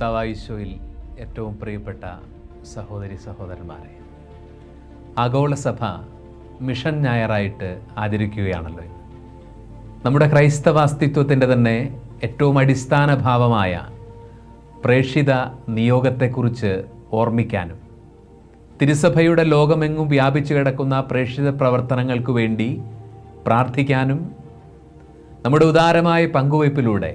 കർത്താവായിശോയിൽ ഏറ്റവും പ്രിയപ്പെട്ട സഹോദരി സഹോദരന്മാരെ ആഗോള സഭ മിഷൻ ഞായറായിട്ട് ആചരിക്കുകയാണല്ലോ. നമ്മുടെ ക്രൈസ്തവ അസ്തിത്വത്തിന്റെ തന്നെ ഏറ്റവും അടിസ്ഥാന ഭാവമായ പ്രേക്ഷിത നിയോഗത്തെക്കുറിച്ച് ഓർമ്മിക്കാനും തിരുസഭയുടെ ലോകമെങ്ങും വ്യാപിച്ചു കിടക്കുന്ന പ്രേക്ഷിത പ്രവർത്തനങ്ങൾക്ക് വേണ്ടി പ്രാർത്ഥിക്കാനും നമ്മുടെ ഉദാരമായ പങ്കുവയ്പിലൂടെ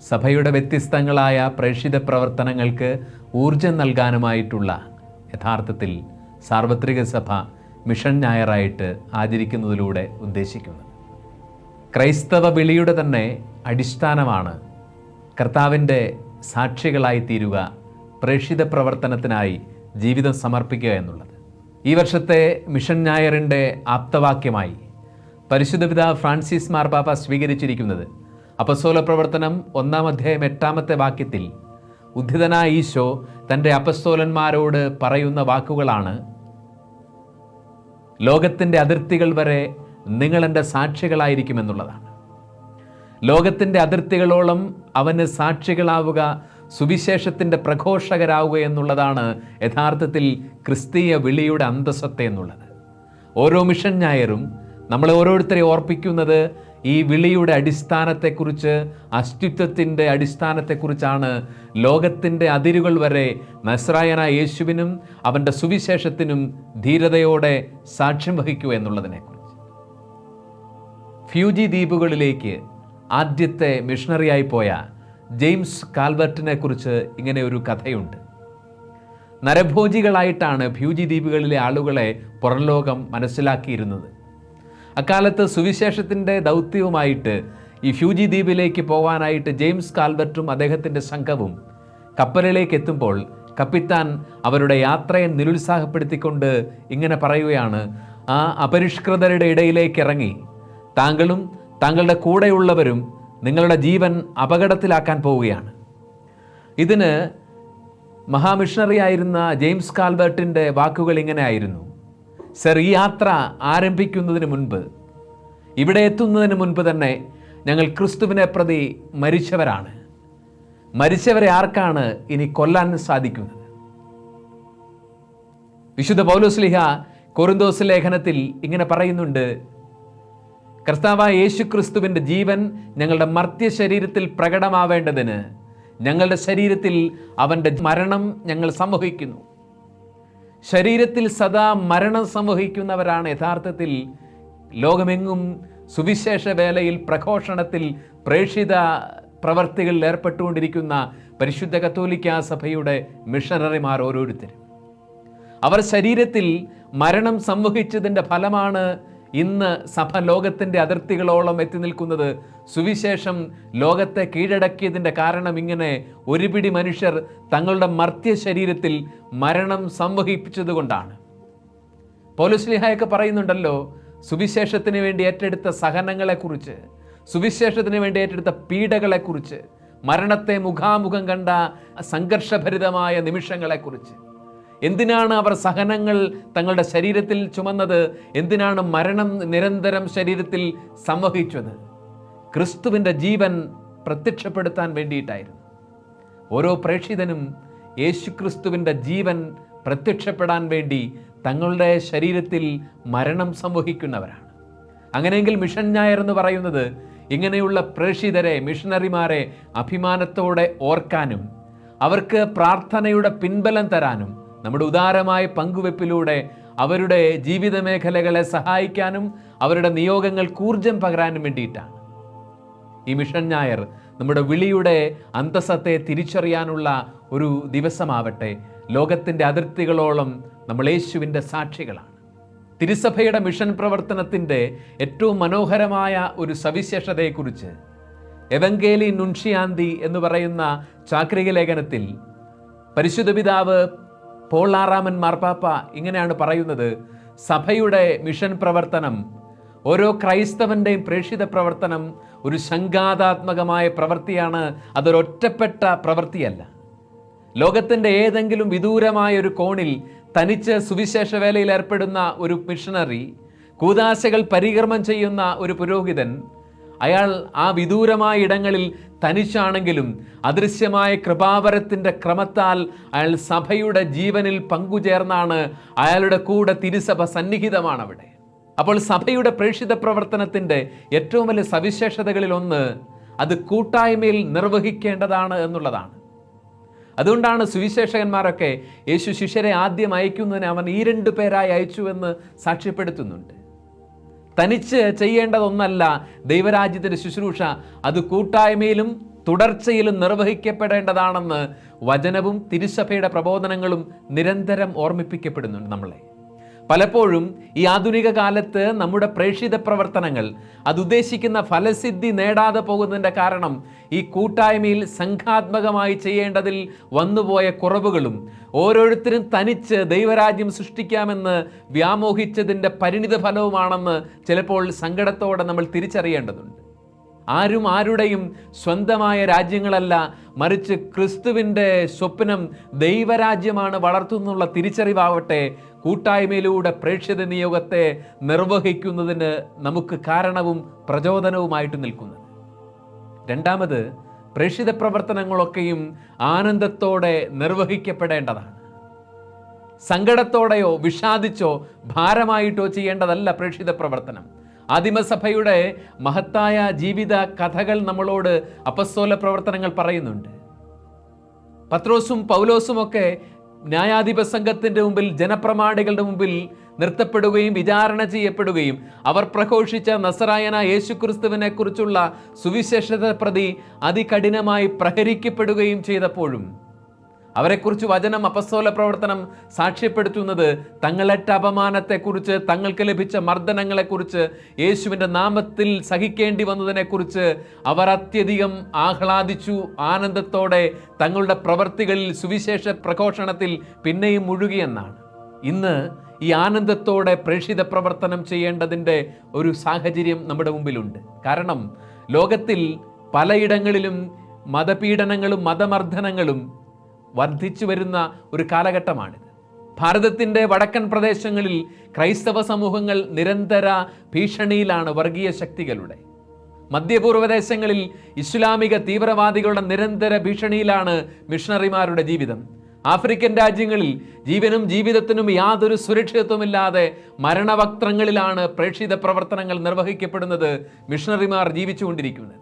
സഭയുടെ വ്യത്യസ്തങ്ങളായ പ്രേക്ഷിത പ്രവർത്തനങ്ങൾക്ക് ഊർജം നൽകാനുമായിട്ടുള്ള യഥാർത്ഥത്തിൽ സാർവത്രിക സഭ മിഷൻ ഞായറായിട്ട് ആചരിക്കുന്നതിലൂടെ ഉദ്ദേശിക്കുന്നത്. ക്രൈസ്തവ വിളിയുടെ തന്നെ അടിസ്ഥാനമാണ് കർത്താവിന്റെ സാക്ഷികളായി തീരുക പ്രേക്ഷിത പ്രവർത്തനത്തിനായി ജീവിതം സമർപ്പിക്കുക എന്നുള്ളത്. ഈ വർഷത്തെ മിഷൻ ഞായറിന്റെ ആപ്തവാക്യമായി പരിശുദ്ധ പിതാവ് ഫ്രാൻസിസ് മാർപാപ്പ സ്വീകരിച്ചിരിക്കുന്നത് അപസ്തോല പ്രവർത്തനം ഒന്നാം അധ്യായം എട്ടാമത്തെ വാക്യത്തിൽ ഉദ്ധിതനായ ഈശോ തന്റെ അപസ്തോലന്മാരോട് പറയുന്ന വാക്കുകളാണ് ലോകത്തിന്റെ അതിർത്തികൾ വരെ നിങ്ങളെന്റെ സാക്ഷികളായിരിക്കുമെന്നുള്ളതാണ്. ലോകത്തിന്റെ അതിർത്തികളോളം അവന് സാക്ഷികളാവുക സുവിശേഷത്തിന്റെ പ്രഘോഷകരാവുക എന്നുള്ളതാണ് യഥാർത്ഥത്തിൽ ക്രിസ്തീയ വിളിയുടെ അന്തസ്സത്തെ എന്നുള്ളത്. ഓരോ മിഷൻ ഞായറും നമ്മളെ ഓരോരുത്തരെ ഓർപ്പിക്കുന്നത് ഈ വിളിയുടെ അടിസ്ഥാനത്തെക്കുറിച്ച് അസ്തിത്വത്തിന്റെ അടിസ്ഥാനത്തെക്കുറിച്ചാണ് ലോകത്തിന്റെ അതിരുകൾ വരെ നസ്രായനായ യേശുവിനും അവന്റെ സുവിശേഷത്തിനും ധീരതയോടെ സാക്ഷ്യം വഹിക്കുക എന്നുള്ളതിനെക്കുറിച്ച്. ഫ്യൂജി ദ്വീപുകളിലേക്ക് ആദ്യത്തെ മിഷണറിയായി പോയ ജെയിംസ് കാൽവർട്ടിനെ കുറിച്ച് ഇങ്ങനെ ഒരു കഥയുണ്ട്. നരഭോജികളായിട്ടാണ് ഫ്യൂജി ദ്വീപുകളിലെ ആളുകളെ പുറംലോകം മനസ്സിലാക്കിയിരുന്നത്. അക്കാലത്ത് സുവിശേഷത്തിന്റെ ദൗത്യവുമായിട്ട് ഈ ഫ്യൂജി ദ്വീപിലേക്ക് പോകാനായിട്ട് ജെയിംസ് കാൽബർട്ടും അദ്ദേഹത്തിന്റെ സംഘവും കപ്പലിലേക്ക് എത്തുമ്പോൾ കപ്പിത്താൻ അവരുടെ യാത്രയെ നിരുത്സാഹപ്പെടുത്തിക്കൊണ്ട് ഇങ്ങനെ പറയുകയാണ് ആ അപരിഷ്കൃതരുടെ ഇടയിലേക്ക് ഇറങ്ങി. താങ്കളും താങ്കളുടെ കൂടെയുള്ളവരും നിങ്ങളുടെ ജീവൻ അപകടത്തിലാക്കാൻ പോവുകയാണ്. ഇതിന് മഹാമിഷണറി ആയിരുന്ന ജെയിംസ് കാൽബർട്ടിന്റെ വാക്കുകൾ ഇങ്ങനെ ആയിരുന്നു. സർ ഈ യാത്ര ആരംഭിക്കുന്നതിന് മുൻപ് ഇവിടെ എത്തുന്നതിന് മുൻപ് തന്നെ ഞങ്ങൾ ക്രിസ്തുവിനെ പ്രതി മരിച്ചവരാണ്. മരിച്ചവരെ ആർക്കാണ് ഇനി കൊല്ലാൻ സാധിക്കുന്നത്? വിശുദ്ധ പൗലോസ്ലിഹ കൊറിന്തോസ് ലേഖനത്തിൽ ഇങ്ങനെ പറയുന്നുണ്ട് കർത്താവായ യേശു ക്രിസ്തുവിന്റെ ജീവൻ ഞങ്ങളുടെ മർത്യ ശരീരത്തിൽ പ്രകടമാവേണ്ടതിന് ഞങ്ങളുടെ ശരീരത്തിൽ അവന്റെ മരണം ഞങ്ങൾ സംവഹിക്കുന്നു ശരീരത്തിൽ സദാ മരണം സംവഹിക്കുന്നവരാണ് യഥാർത്ഥത്തിൽ ലോകമെങ്ങും സുവിശേഷ വേലയിൽ പ്രഘോഷണത്തിൽ പ്രേക്ഷിത പ്രവർത്തികളിൽ ഏർപ്പെട്ടുകൊണ്ടിരിക്കുന്ന പരിശുദ്ധ കത്തോലിക്ക സഭയുടെ മിഷണറിമാർ ഓരോരുത്തരും. അവർ ശരീരത്തിൽ മരണം സംവഹിച്ചതിന്റെ ഫലമാണ് ഇന്ന് സഭ ലോകത്തിന്റെ അതിർത്തികളോളം എത്തി നിൽക്കുന്നത് സുവിശേഷം ലോകത്തെ കീഴടക്കിയതിന്റെ കാരണം ഇങ്ങനെ ഒരുപിടി മനുഷ്യർ തങ്ങളുടെ മർത്യ ശരീരത്തിൽ മരണം സംവഹിപ്പിച്ചതുകൊണ്ടാണ്. പോലുസ്ലിഹായൊക്കെ പറയുന്നുണ്ടല്ലോ സുവിശേഷത്തിന് വേണ്ടി ഏറ്റെടുത്ത സഹനങ്ങളെക്കുറിച്ച് സുവിശേഷത്തിന് വേണ്ടി ഏറ്റെടുത്ത പീഡകളെക്കുറിച്ച് മരണത്തെ മുഖാമുഖം കണ്ട സംഘർഷഭരിതമായ നിമിഷങ്ങളെക്കുറിച്ച്. എന്തിനാണ് അവർ സഹനങ്ങൾ തങ്ങളുടെ ശരീരത്തിൽ ചുമന്നത്? എന്തിനാണ് മരണം നിരന്തരം ശരീരത്തിൽ സംവഹിച്ചത്? ക്രിസ്തുവിന്റെ ജീവൻ പ്രത്യക്ഷപ്പെടുത്താൻ വേണ്ടിയിട്ടായിരുന്നു. ഓരോ പ്രേക്ഷിതനും യേശുക്രിസ്തുവിന്റെ ജീവൻ പ്രത്യക്ഷപ്പെടാൻ വേണ്ടി തങ്ങളുടെ ശരീരത്തിൽ മരണം സംവഹിക്കുന്നവരാണ്. അങ്ങനെയെങ്കിൽ മിഷൻ ഞായർ എന്ന് പറയുന്നത് ഇങ്ങനെയുള്ള പ്രേക്ഷിതരെ മിഷണറിമാരെ അഭിമാനത്തോടെ ഓർക്കാനും അവർക്ക് പ്രാർത്ഥനയുടെ പിൻബലം തരാനും നമ്മുടെ ഉദാരമായ പങ്കുവെപ്പിലൂടെ അവരുടെ ജീവിത മേഖലകളെ സഹായിക്കാനും അവരുടെ നിയോഗങ്ങൾ ഊർജം പകരാനും വേണ്ടിയിട്ടാണ്. ഈ മിഷൻ ഞായർ നമ്മുടെ വിളിയുടെ അന്തസ്സത്തെ തിരിച്ചറിയാനുള്ള ഒരു ദിവസമാവട്ടെ. ലോകത്തിന്റെ അതിർത്തികളോളം നമ്മൾ യേശുവിന്റെ സാക്ഷികളാണ്. തിരുസഭയുടെ മിഷൻ പ്രവർത്തനത്തിന്റെ ഏറ്റവും മനോഹരമായ ഒരു സവിശേഷതയെക്കുറിച്ച് എവങ്കേലി നുൻഷിയാന്തി എന്ന് പറയുന്ന ചാക്രിക ലേഖനത്തിൽ പരിശുദ്ധ പിതാവ് പോൾ ആറാമൻ മാർപ്പാപ്പ ഇങ്ങനെയാണ് പറയുന്നത്. സഭയുടെ മിഷൻ പ്രവർത്തനം ഓരോ ക്രൈസ്തവന്റെയും പ്രേക്ഷിത പ്രവർത്തനം ഒരു സംഘാതാത്മകമായ പ്രവൃത്തിയാണ് അതൊരൊറ്റപ്പെട്ട പ്രവൃത്തിയല്ല. ലോകത്തിന്റെ ഏതെങ്കിലും വിദൂരമായ ഒരു കോണിൽ തനിച്ച് സുവിശേഷ വേലയിൽ ഏർപ്പെടുന്ന ഒരു മിഷണറി കൂതാശകൾ പരികർമ്മം ചെയ്യുന്ന ഒരു പുരോഹിതൻ അയാൾ ആ വിദൂരമായ ഇടങ്ങളിൽ തനിച്ചാണെങ്കിലും അദൃശ്യമായ കൃപാവരത്തിന്റെ ക്രമത്താൽ അയാൾ സഭയുടെ ജീവനിൽ പങ്കുചേർന്നാണ് അയാളുടെ കൂടെ തിരുസഭ സന്നിഹിതമാണ് അവിടെ അപ്പോൾ സഭയുടെ പ്രേക്ഷിത പ്രവർത്തനത്തിന്റെ ഏറ്റവും വലിയ സവിശേഷതകളിൽ ഒന്ന് അത് കൂട്ടായ്മയിൽ നിർവഹിക്കേണ്ടതാണ് എന്നുള്ളതാണ്. അതുകൊണ്ടാണ് സുവിശേഷകന്മാരൊക്കെ യേശു ശിഷ്യരെ ആദ്യം അയക്കുന്നതിന് അവൻ ഈ രണ്ടു പേരായി അയച്ചു എന്ന് സാക്ഷ്യപ്പെടുത്തുന്നുണ്ട്. തനിച്ച് ചെയ്യേണ്ടതൊന്നല്ല ദൈവരാജ്യത്തിന്റെ ശുശ്രൂഷ. അത് കൂട്ടായ്മയിലും തുടർച്ചയിലും നിർവഹിക്കപ്പെടേണ്ടതാണെന്ന് വചനവും തിരുസഭയുടെ പ്രബോധനങ്ങളും നിരന്തരം ഓർമ്മിപ്പിക്കപ്പെടുന്നുണ്ട് നമ്മളെ. പലപ്പോഴും ഈ ആധുനിക കാലത്ത് നമ്മുടെ പ്രേക്ഷിത പ്രവർത്തനങ്ങൾ അത് ഉദ്ദേശിക്കുന്ന ഫലസിദ്ധി നേടാതെ പോകുന്നതിന്റെ കാരണം ഈ കൂട്ടായ്മയിൽ സംഘാത്മകമായി ചെയ്യേണ്ടതിൽ വന്നുപോയ കുറവുകളും ഓരോരുത്തരും തനിച്ച് ദൈവരാജ്യം സൃഷ്ടിക്കാമെന്ന് വ്യാമോഹിച്ചതിന്റെ പരിണിത ഫലവുമാണെന്ന് ചിലപ്പോൾ സങ്കടത്തോടെ നമ്മൾ തിരിച്ചറിയേണ്ടതുണ്ട്. ആരും ആരുടെയും സ്വന്തമായ രാജ്യങ്ങളല്ല. മറിച്ച് ക്രിസ്തുവിന്റെ സ്വപ്നം ദൈവരാജ്യമാണ് വളർത്തുന്നുള്ള തിരിച്ചറിവാവട്ടെ കൂട്ടായ്മയിലൂടെ പ്രേക്ഷിത നിയോഗത്തെ നിർവഹിക്കുന്നതിന് നമുക്ക് കാരണവും പ്രചോദനവുമായിട്ട് നിൽക്കുന്നത് രണ്ടാമത് പ്രേക്ഷിത പ്രവർത്തനങ്ങളൊക്കെയും ആനന്ദത്തോടെ നിർവഹിക്കപ്പെടേണ്ടതാണ്. സങ്കടത്തോടെയോ വിഷാദിച്ചോ ഭാരമായിട്ടോ ചെയ്യേണ്ടതല്ല പ്രേക്ഷിത പ്രവർത്തനം. ആദിമസഭയുടെ മഹത്തായ ജീവിത കഥകൾ നമ്മളോട് അപസ്തോല പ്രവർത്തനങ്ങൾ പറയുന്നുണ്ട്. പത്രോസും പൗലോസും ഒക്കെ ന്യായാധിപ സംഘത്തിന്റെ മുമ്പിൽ ജനപ്രമാണികളുടെ മുമ്പിൽ നിർത്തപ്പെടുകയും വിചാരണ ചെയ്യപ്പെടുകയും അവർ പ്രഘോഷിച്ച നസറായന യേശുക്രിസ്തുവിനെ കുറിച്ചുള്ള സുവിശേഷത പ്രതി അതികഠിനമായി പ്രഹരിക്കപ്പെടുകയും ചെയ്തപ്പോഴും അവരെക്കുറിച്ച് വചനം അപസ്തോല പ്രവർത്തനം സാക്ഷ്യപ്പെടുത്തുന്നത് തങ്ങളെട്ട അപമാനത്തെക്കുറിച്ച് തങ്ങൾക്ക് ലഭിച്ച മർദ്ദനങ്ങളെക്കുറിച്ച് യേശുവിന്റെ നാമത്തിൽ സഹിക്കേണ്ടി വന്നതിനെക്കുറിച്ച് അവർ അത്യധികം ആഹ്ലാദിച്ചു ആനന്ദത്തോടെ തങ്ങളുടെ പ്രവർത്തികളിൽ സുവിശേഷ പ്രഘോഷണത്തിൽ പിന്നെയും മുഴുകിയെന്നാണ്. ഇന്ന് ഈ ആനന്ദത്തോടെ പ്രേക്ഷിത പ്രവർത്തനം ചെയ്യേണ്ടതിന്റെ ഒരു സാഹചര്യം നമ്മുടെ മുമ്പിലുണ്ട്. കാരണം ലോകത്തിൽ പലയിടങ്ങളിലും മതപീഡനങ്ങളും മതമർദ്ദനങ്ങളും വർദ്ധിച്ചു വരുന്ന ഒരു കാലഘട്ടമാണിത്. ഭാരതത്തിന്റെ വടക്കൻ പ്രദേശങ്ങളിൽ ക്രൈസ്തവ സമൂഹങ്ങൾ നിരന്തര ഭീഷണിയിലാണ് വർഗീയ ശക്തികളുടെ. മധ്യപൂർവദേശങ്ങളിൽ ഇസ്ലാമിക തീവ്രവാദികളുടെ നിരന്തര ഭീഷണിയിലാണ് മിഷണറിമാരുടെ ജീവിതം. ആഫ്രിക്കൻ രാജ്യങ്ങളിൽ ജീവനും ജീവിതത്തിനും യാതൊരു സുരക്ഷിതത്വമില്ലാതെ മരണവക്ത്രങ്ങളിലാണ് പ്രേക്ഷിത പ്രവർത്തനങ്ങൾ നിർവഹിക്കപ്പെടുന്നത് മിഷണറിമാർ ജീവിച്ചുകൊണ്ടിരിക്കുന്നത്.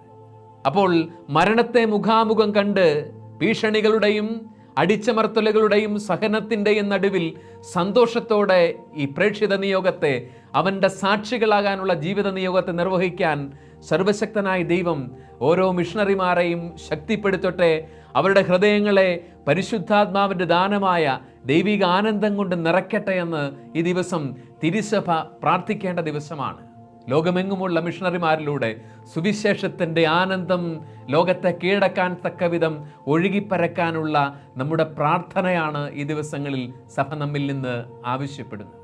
അപ്പോൾ മരണത്തെ മുഖാമുഖം കണ്ട് ഭീഷണികളുടെയും അടിച്ചമർത്തലുകളുടെയും സഹനത്തിന്റെയും നടുവിൽ സന്തോഷത്തോടെ ഈ പ്രേക്ഷിത നിയോഗത്തെ അവന്റെ സാക്ഷികളാകാനുള്ള ജീവിത നിയോഗത്തെ നിർവഹിക്കാൻ സർവശക്തനായ ദൈവം ഓരോ മിഷണറിമാരെയും ശക്തിപ്പെടുത്തട്ടെ. അവരുടെ ഹൃദയങ്ങളെ പരിശുദ്ധാത്മാവിന്റെ ദാനമായ ദൈവിക ആനന്ദം കൊണ്ട് നിറയ്ക്കട്ടെ എന്ന് ഈ ദിവസം തിരുസഭ പ്രാർത്ഥിക്കേണ്ട ദിവസമാണ്. ലോകമെങ്ങുമുള്ള മിഷണറിമാരിലൂടെ സുവിശേഷത്തിന്റെ ആനന്ദം ലോകത്തെ കീഴടക്കാൻ തക്കവിധം ഒഴുകിപ്പരക്കാനുള്ള നമ്മുടെ പ്രാർത്ഥനയാണ് ഈ ദിവസങ്ങളിൽ സഭ നമ്മിൽ നിന്ന് ആവശ്യപ്പെടുന്നത്.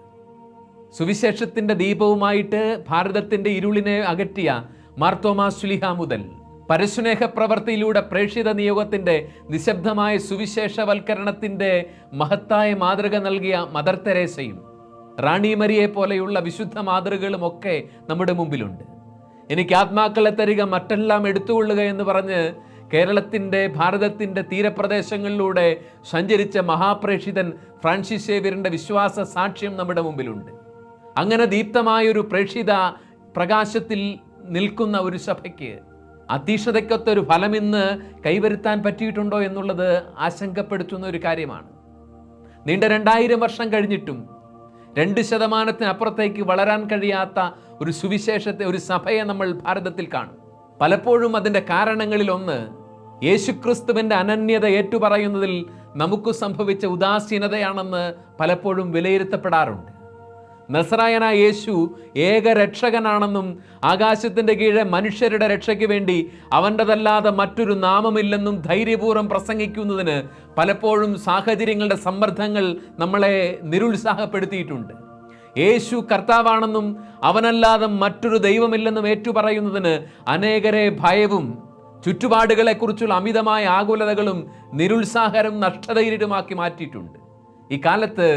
സുവിശേഷത്തിന്റെ ദീപവുമായിട്ട് ഭാരതത്തിന്റെ ഇരുളിനെ അകറ്റിയ മാർത്തോമാ സുലിഹ മുതൽ പരസ്നേഹ പ്രവൃത്തിയിലൂടെ പ്രേക്ഷിത നിയോഗത്തിന്റെ നിശബ്ദമായ സുവിശേഷവൽക്കരണത്തിന്റെ മഹത്തായ മാതൃക നൽകിയ മദർ തെരേസയും റാണി മരിയെ പോലെയുള്ള വിശുദ്ധ മാതൃകകളും ഒക്കെ നമ്മുടെ മുമ്പിലുണ്ട്. എനിക്ക് ആത്മാക്കളെ തരിക മറ്റെല്ലാം എടുത്തുകൊള്ളുക എന്ന് പറഞ്ഞ് കേരളത്തിന്റെ ഭാരതത്തിന്റെ തീരപ്രദേശങ്ങളിലൂടെ സഞ്ചരിച്ച മഹാപ്രേക്ഷിതൻ ഫ്രാൻസിസ് സേവ്യറിന്റെ വിശ്വാസ സാക്ഷ്യം നമ്മുടെ മുമ്പിലുണ്ട്. അങ്ങനെ ദീപ്തമായൊരു പ്രേക്ഷിത പ്രകാശത്തിൽ നിൽക്കുന്ന ഒരു സഭയ്ക്ക് അതീക്ഷതയ്ക്കൊത്തൊരു ഫലം ഇന്ന് കൈവരുത്താൻ പറ്റിയിട്ടുണ്ടോ എന്നുള്ളത് ആശങ്കപ്പെടുത്തുന്ന ഒരു കാര്യമാണ്. നീണ്ട രണ്ടായിരം വർഷം കഴിഞ്ഞിട്ടും രണ്ട് ശതമാനത്തിനപ്പുറത്തേക്ക് വളരാൻ കഴിയാത്ത ഒരു സുവിശേഷത്തെ ഒരു സഭയെ നമ്മൾ ഭാരതത്തിൽ കാണും. പലപ്പോഴും അതിന്റെ കാരണങ്ങളിൽ ഒന്ന് യേശുക്രിസ്തുവിന്റെ അനന്യത ഏറ്റുപറയുന്നതിൽ നമുക്ക് സംഭവിച്ച ഉദാസീനതയാണെന്ന് പലപ്പോഴും വിലയിരുത്തപ്പെടാറുണ്ട്. നസറായന യേശു ഏക രക്ഷകനാണെന്നും ആകാശത്തിന്റെ കീഴെ മനുഷ്യരുടെ രക്ഷയ്ക്ക് വേണ്ടി അവന്റെതല്ലാതെ മറ്റൊരു നാമമില്ലെന്നും ധൈര്യപൂർവം പ്രസംഗിക്കുന്നതിന് പലപ്പോഴും സാഹചര്യങ്ങളുടെ സമ്മർദ്ദങ്ങൾ നമ്മളെ നിരുത്സാഹപ്പെടുത്തിയിട്ടുണ്ട്. യേശു കർത്താവാണെന്നും അവനല്ലാതെ മറ്റൊരു ദൈവമില്ലെന്നും ഏറ്റുപറയുന്നതിന് അനേകരെ ഭയവും ചുറ്റുപാടുകളെക്കുറിച്ചുള്ള അമിതമായ ആകുലതകളും നിരുത്സാഹരം നഷ്ടധൈര്യമാക്കി മാറ്റിയിട്ടുണ്ട്. ഈ കാലത്ത്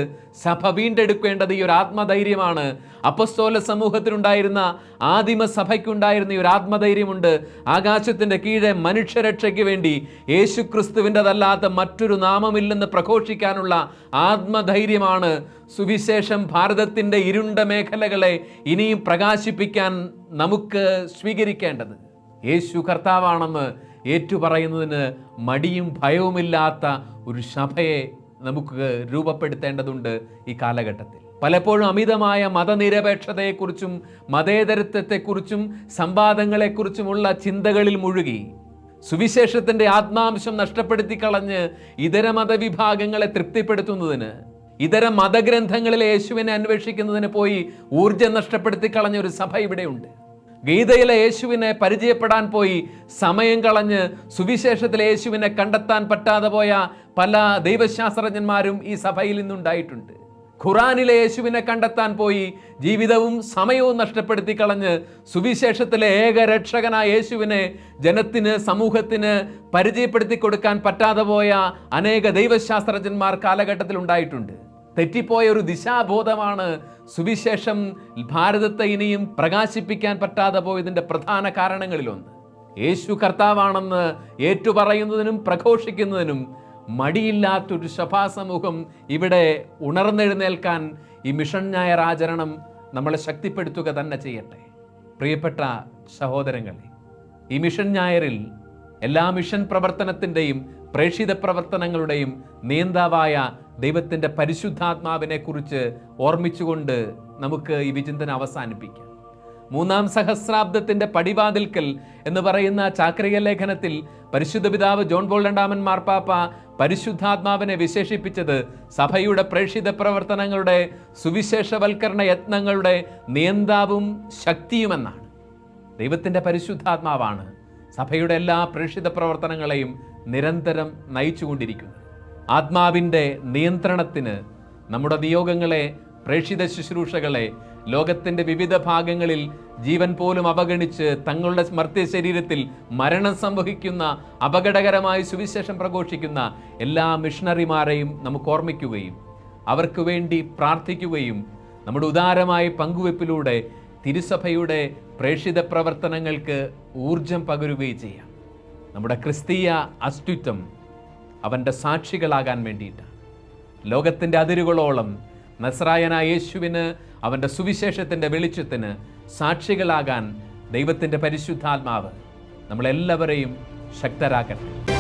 സഭ വീണ്ടെടുക്കേണ്ടത് ഈ ഒരു ആത്മധൈര്യമാണ്. അപ്പസ്തോല സമൂഹത്തിനുണ്ടായിരുന്ന ആദിമ സഭയ്ക്കുണ്ടായിരുന്ന ഈ ഒരു ആത്മധൈര്യമുണ്ട്. ആകാശത്തിന്റെ കീഴെ മനുഷ്യരക്ഷയ്ക്ക് വേണ്ടി യേശു ക്രിസ്തുവിന്റെതല്ലാത്ത മറ്റൊരു നാമമില്ലെന്ന് പ്രഘോഷിക്കാനുള്ള ആത്മധൈര്യമാണ്. സുവിശേഷം ഭാരതത്തിന്റെ ഇരുണ്ട മേഖലകളെ ഇനിയും പ്രകാശിപ്പിക്കാൻ നമുക്ക് സ്വീകരിക്കേണ്ടത്. യേശു കർത്താവാണെന്ന് ഏറ്റുപറയുന്നതിന് മടിയും ഭയവുമില്ലാത്ത ഒരു സഭയെ നമുക്ക് രൂപപ്പെടുത്തേണ്ടതുണ്ട് ഈ കാലഘട്ടത്തിൽ. പലപ്പോഴും അമിതമായ മതനിരപേക്ഷതയെക്കുറിച്ചും മതേതരത്വത്തെക്കുറിച്ചും സംവാദങ്ങളെക്കുറിച്ചുമുള്ള ചിന്തകളിൽ മുഴുകി. സുവിശേഷത്തിന്റെ ആത്മാംശം നഷ്ടപ്പെടുത്തി കളഞ്ഞ് ഇതര മതവിഭാഗങ്ങളെ തൃപ്തിപ്പെടുത്തുന്നതിന് ഇതര മതഗ്രന്ഥങ്ങളിലെ യേശുവിനെ അന്വേഷിക്കുന്നതിന് പോയി ഊർജം നഷ്ടപ്പെടുത്തി കളഞ്ഞ ഒരു സഭ ഇവിടെയുണ്ട്. ഗീതയിലെ യേശുവിനെ പരിചയപ്പെടാൻ പോയി സമയം കളഞ്ഞ് സുവിശേഷത്തിലെ യേശുവിനെ കണ്ടെത്താൻ പറ്റാതെ പോയ പല ദൈവശാസ്ത്രജ്ഞന്മാരും ഈ സഭയിൽ നിന്നുണ്ടായിട്ടുണ്ട്. ഖുറാനിലെ യേശുവിനെ കണ്ടെത്താൻ പോയി ജീവിതവും സമയവും നഷ്ടപ്പെടുത്തി കളഞ്ഞ് സുവിശേഷത്തിലെ ഏക രക്ഷകനായ യേശുവിനെ ജനത്തിന് സമൂഹത്തിന് പരിചയപ്പെടുത്തി കൊടുക്കാൻ പറ്റാതെ പോയ അനേക ദൈവശാസ്ത്രജ്ഞന്മാർ കാലഘട്ടത്തിൽ ഉണ്ടായിട്ടുണ്ട് തെറ്റിപ്പോയ ഒരു ദിശാബോധമാണ് സുവിശേഷം ഭാരതത്തെ ഇനിയും പ്രകാശിപ്പിക്കാൻ പറ്റാതെ പോയതിന്റെ പ്രധാന കാരണങ്ങളിലൊന്ന്. യേശു കർത്താവാണെന്ന് ഏറ്റുപറയുന്നതിനും പ്രഘോഷിക്കുന്നതിനും മടിയില്ലാത്തൊരു സഭാസമൂഹം ഇവിടെ ഉണർന്നെഴുന്നേൽക്കാൻ ഈ മിഷൻ ഞായർ ആചരണം നമ്മളെ ശക്തിപ്പെടുത്തുക തന്നെ ചെയ്യട്ടെ. പ്രിയപ്പെട്ട സഹോദരങ്ങളെ ഈ മിഷൻ ഞായറിൽ എല്ലാ മിഷൻ പ്രവർത്തനത്തിന്റെയും പ്രേക്ഷിത പ്രവർത്തനങ്ങളുടെയും നിയന്താവായ ദൈവത്തിന്റെ പരിശുദ്ധാത്മാവിനെ കുറിച്ച് ഓർമ്മിച്ചുകൊണ്ട് നമുക്ക് ഈ വിചിന്തന അവസാനിപ്പിക്കാം. മൂന്നാം സഹസ്രാബ്ദത്തിന്റെ പടിവാതിൽക്കൽ എന്ന് പറയുന്ന ചാക്രിക ലേഖനത്തിൽ പരിശുദ്ധ പിതാവ് ജോൺ പോൾ രണ്ടാമൻ മാർപ്പാപ്പ പരിശുദ്ധാത്മാവിനെ വിശേഷിപ്പിച്ചത് സഭയുടെ പ്രേക്ഷിത പ്രവർത്തനങ്ങളുടെ സുവിശേഷവൽക്കരണ യത്നങ്ങളുടെ നിയന്താവും ശക്തിയുമെന്നാണ്. ദൈവത്തിന്റെ പരിശുദ്ധാത്മാവാണ് സഭയുടെ എല്ലാ പ്രേക്ഷിത പ്രവർത്തനങ്ങളെയും നിരന്തരം നയിച്ചുകൊണ്ടിരിക്കുന്നു. ആത്മാവിന്റെ നിയന്ത്രണത്തിന് നമ്മുടെ നിയോഗങ്ങളെ പ്രേക്ഷിത ശുശ്രൂഷകളെ ലോകത്തിന്റെ വിവിധ ഭാഗങ്ങളിൽ ജീവൻ പോലും അവഗണിച്ച് തങ്ങളുടെ മർത്യ ശരീരത്തിൽ മരണം സംഭവിക്കുന്ന അപകടകരമായ സുവിശേഷം പ്രഘോഷിക്കുന്ന എല്ലാ മിഷണറിമാരെയും നമുക്ക് ഓർമ്മിക്കുകയും അവർക്ക് വേണ്ടി പ്രാർത്ഥിക്കുകയും നമ്മുടെ ഉദാരമായ പങ്കുവെപ്പിലൂടെ തിരുസഭയുടെ പ്രേക്ഷിത പ്രവർത്തനങ്ങൾക്ക് ഊർജം പകരുകയും ചെയ്യാം. നമ്മുടെ ക്രിസ്തീയ അസ്തിത്വം അവന്റെ സാക്ഷികളാകാൻ വേണ്ടിയിട്ടാണ്. ലോകത്തിന്റെ അതിരുകളോളം നസ്രായനായ യേശുവിന് അവന്റെ സുവിശേഷത്തിന്റെ വെളിച്ചത്തിന് സാക്ഷികളാകാൻ ദൈവത്തിന്റെ പരിശുദ്ധാത്മാവ് നമ്മളെല്ലാവരെയും ശക്തരാക്കട്ടെ.